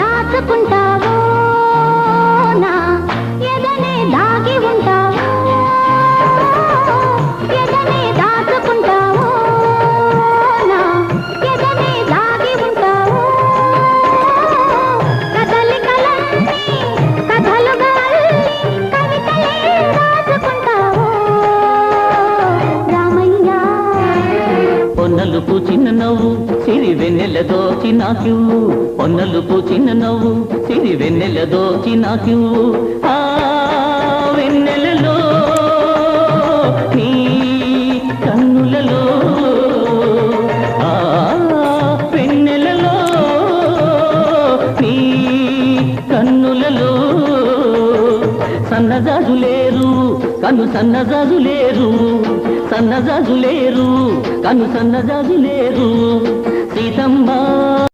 దాచకుండా దోచి నాకివ్వు పొన్నలు చిన్న నవ్వు సిరి వెన్నెల దోచి నాకివ్వు ఆ వెన్నెలలో నీ కన్నులలో ఆ వెన్నెలలో నీ కన్నులలో సన్నజాజులేరు కను సన్నజాజులేరు. సన్నజాజులేరు కను సన్నజాజులేరు సీతమ్మ